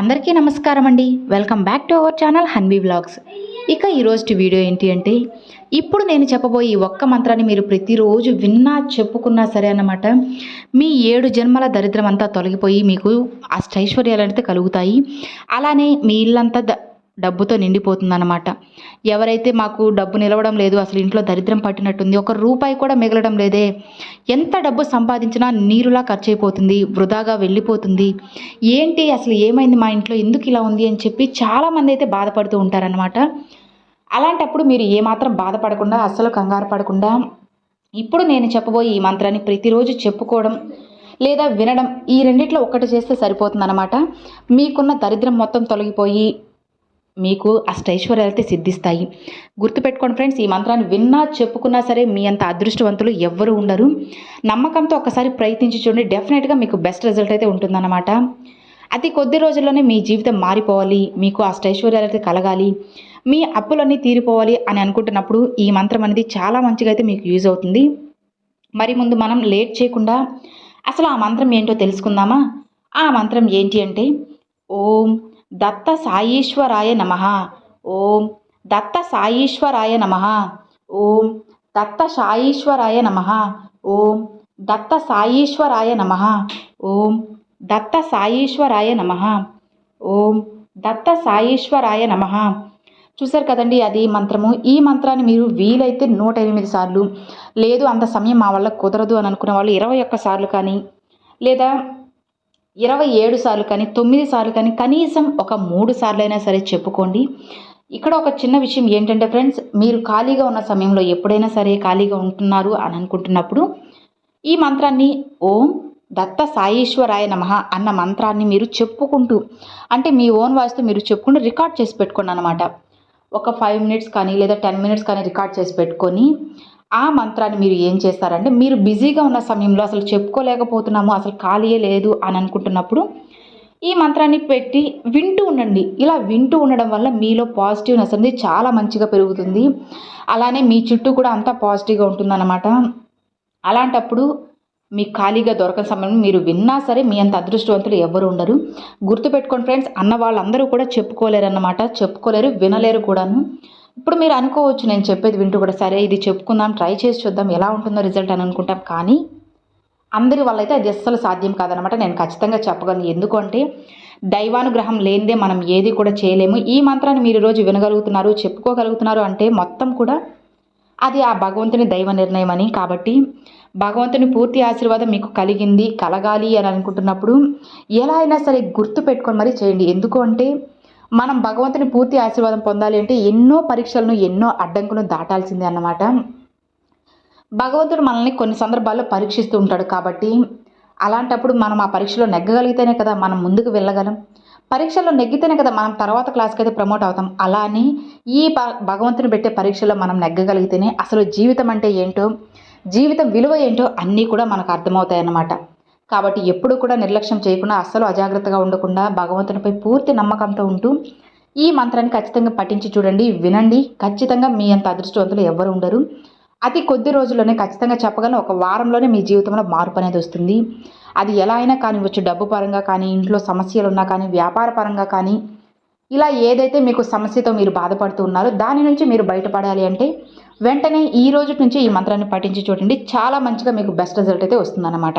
అందరికీ నమస్కారం అండి. Welcome back to our channel Hanvi blogs ఇక ఈరోజు వీడియో ఏంటి అంటే ఇప్పుడు నేను చెప్పబోయే ఒక్క మంత్రాన్ని మీరు ప్రతిరోజు విన్నా చెప్పుకున్నా సరే అన్నమాట మీ ఏడు జన్మల దరిద్రం అంతా తొలగిపోయి మీకు అష్టైశ్వర్యాలు అయితే కలుగుతాయి. అలానే మీ ఇల్లంతా ద డబ్బుతో నిండిపోతుందన్నమాట. ఎవరైతే మాకు డబ్బు నిలవడం లేదు అసలు ఇంట్లో దరిద్రం పట్టినట్టుంది ఒక రూపాయి కూడా మిగలడం లేదే. ఎంత డబ్బు సంపాదించినా నీరులా ఖర్చు అయిపోతుంది వృధాగా వెళ్ళిపోతుంది. ఏంటి అసలు ఏమైంది మా ఇంట్లో? ఎందుకు ఇలా ఉంది అని చెప్పి చాలామంది అయితే బాధపడుతూ ఉంటారనమాట అలాంటప్పుడు మీరు ఏమాత్రం బాధపడకుండా అస్సలు కంగారు పడకుండా ఇప్పుడు నేను చెప్పబోయే ఈ మంత్రాన్ని ప్రతిరోజు చెప్పుకోవడం లేదా వినడం ఈ రెండిట్లో ఒకటి చేస్తే సరిపోతుందన్నమాట. మీకున్న దరిద్రం మొత్తం తొలగిపోయి మీకు అష్టైశ్వర్యాలు అయితే సిద్ధిస్తాయి. గుర్తుపెట్టుకోండి ఫ్రెండ్స్ ఈ మంత్రాన్ని విన్నా చెప్పుకున్నా సరే మీ అంత అదృష్టవంతులు ఎవ్వరూ ఉండరు. నమ్మకంతో ఒకసారి ప్రయత్నించి చూడండి డెఫినెట్గా మీకు బెస్ట్ రిజల్ట్ అయితే ఉంటుందన్నమాట. అతి కొద్ది రోజుల్లోనే మీ జీవితం మారిపోవాలి మీకు అష్టైశ్వర్యాలు అయితే కలగాలి మీ అప్పులన్నీ తీరిపోవాలి అని అనుకుంటున్నప్పుడు ఈ మంత్రం అనేది చాలా మంచిగా అయితే మీకు యూజ్ అవుతుంది. మరి ముందు మనం లేట్ చేయకుండా అసలు ఆ మంత్రం ఏంటో తెలుసుకుందామా? ఆ మంత్రం ఏంటి అంటే ఓం దత్త సాయీశ్వరాయ నమ. ఓం దత్త సాయీశ్వరాయ నమ. ఓం దత్త సాయీశ్వరాయ నమ. ఓం దత్త సాయీశ్వరాయ నమ. ఓం దత్త సాయీశ్వరాయ నమ. ఓం దత్త సాయీశ్వరాయ నమ. చూసారు కదండి అది మంత్రము. ఈ మంత్రాన్ని మీరు వీలైతే నూట ఎనిమిది సార్లు. లేదు అంత సమయం మా వల్ల కుదరదు అని అనుకునే వాళ్ళు ఇరవై ఒక్క సార్లు కానీ లేదా ఇరవై ఏడు సార్లు కానీ తొమ్మిది సార్లు కానీ కనీసం ఒక మూడు సార్లు అయినా సరే చెప్పుకోండి. ఇక్కడ ఒక చిన్న విషయం ఏంటంటే ఫ్రెండ్స్ మీరు ఖాళీగా ఉన్న సమయంలో ఎప్పుడైనా సరే ఖాళీగా ఉంటున్నారు అని అనుకుంటున్నప్పుడు ఈ మంత్రాన్ని ఓం దత్త సాయీశ్వరాయ నమ అన్న మంత్రాన్ని మీరు చెప్పుకుంటూ అంటే మీ ఓన్ వాయిస్తో మీరు చెప్పుకుంటూ రికార్డ్ చేసి పెట్టుకోండి అనమాట ఒక ఫైవ్ మినిట్స్ కానీ లేదా టెన్ మినిట్స్ కానీ రికార్డ్ చేసి పెట్టుకొని ఆ మంత్రాన్ని మీరు ఏం చేస్తారంటే మీరు బిజీగా ఉన్న సమయంలో అసలు చెప్పుకోలేకపోతున్నాము అసలు ఖాళీయే లేదు అని అనుకుంటున్నప్పుడు ఈ మంత్రాన్ని పెట్టి వింటూ ఉండండి. ఇలా వింటూ ఉండడం వల్ల మీలో పాజిటివ్నెస్ అనేది చాలా మంచిగా పెరుగుతుంది. అలానే మీ చుట్టూ కూడా అంతా పాజిటివ్గా ఉంటుందన్నమాట. అలాంటప్పుడు మీకు ఖాళీగా దొరకని సమయంలో మీరు విన్నా సరే మీ అంత అదృష్టవంతులు ఎవరు ఉండరు. గుర్తుపెట్టుకోండి ఫ్రెండ్స్ అన్న వాళ్ళందరూ కూడా చెప్పుకోలేరు అన్నమాట చెప్పుకోలేరు వినలేరు కూడాను. ఇప్పుడు మీరు అనుకోవచ్చు నేను చెప్పేది వింటూ కూడా సరే ఇది చెప్పుకుందాం ట్రై చేసి చూద్దాం ఎలా ఉంటుందో రిజల్ట్ అని అనుకుంటాం. కానీ అందరి వల్ల అయితే అది అస్సలు సాధ్యం కాదనమాట నేను ఖచ్చితంగా చెప్పగలను. ఎందుకంటే దైవానుగ్రహం లేనిదే మనం ఏది కూడా చేయలేము. ఈ మంత్రాన్ని మీరు రోజు వినగలుగుతున్నారు చెప్పుకోగలుగుతున్నారు అంటే మొత్తం కూడా అది ఆ భగవంతుని దైవ నిర్ణయం అని కాబట్టి భగవంతుని పూర్తి ఆశీర్వాదం మీకు కలిగింది కలగాలి అని అనుకుంటున్నప్పుడు ఎలా అయినా సరే గుర్తు పెట్టుకొని మరీ చేయండి. ఎందుకు అంటే మనం భగవంతుని పూర్తి ఆశీర్వాదం పొందాలి అంటే ఎన్నో పరీక్షలను ఎన్నో అడ్డంకులను దాటాల్సిందే అన్నమాట. భగవంతుడు మనల్ని కొన్ని సందర్భాల్లో పరీక్షిస్తూ ఉంటాడు కాబట్టి అలాంటప్పుడు మనం ఆ పరీక్షలో నెగ్గగలిగితేనే కదా మనం ముందుకు వెళ్ళగలం. పరీక్షల్లో నెగ్గితేనే కదా మనం తర్వాత క్లాస్కి అయితే ప్రమోట్ అవుతాం. అలా అని ఈ భగవంతుని పెట్టే పరీక్షలో మనం నెగ్గగలిగితేనే అసలు జీవితం అంటే ఏంటో జీవితం విలువ ఏంటో అన్నీ కూడా మనకు అర్థమవుతాయి అన్నమాట కాబట్టి ఎప్పుడు కూడా నిర్లక్ష్యం చేయకుండా అస్సలు అజాగ్రత్తగా ఉండకుండా భగవంతునిపై పూర్తి నమ్మకంతో ఉంటూ ఈ మంత్రాన్ని ఖచ్చితంగా పఠించి చూడండి వినండి. ఖచ్చితంగా మీ అంత అదృష్టవంతులు ఎవరు ఉండరు. అతి కొద్ది రోజుల్లోనే ఖచ్చితంగా చెప్పగలను ఒక వారంలోనే మీ జీవితంలో మార్పు అనేది వస్తుంది. అది ఎలా అయినా కానివచ్చు డబ్బు పరంగా కానీ ఇంట్లో సమస్యలు ఉన్నా కానీ వ్యాపార పరంగా కానీ ఇలా ఏదైతే మీకు సమస్యతో మీరు బాధపడుతూ ఉన్నారో దాని నుంచి మీరు బయటపడాలి అంటే వెంటనే ఈ రోజు నుంచి ఈ మంత్రాన్ని పఠించి చూడండి. చాలా మంచిగా మీకు బెస్ట్ రిజల్ట్ అయితే వస్తుందన్నమాట.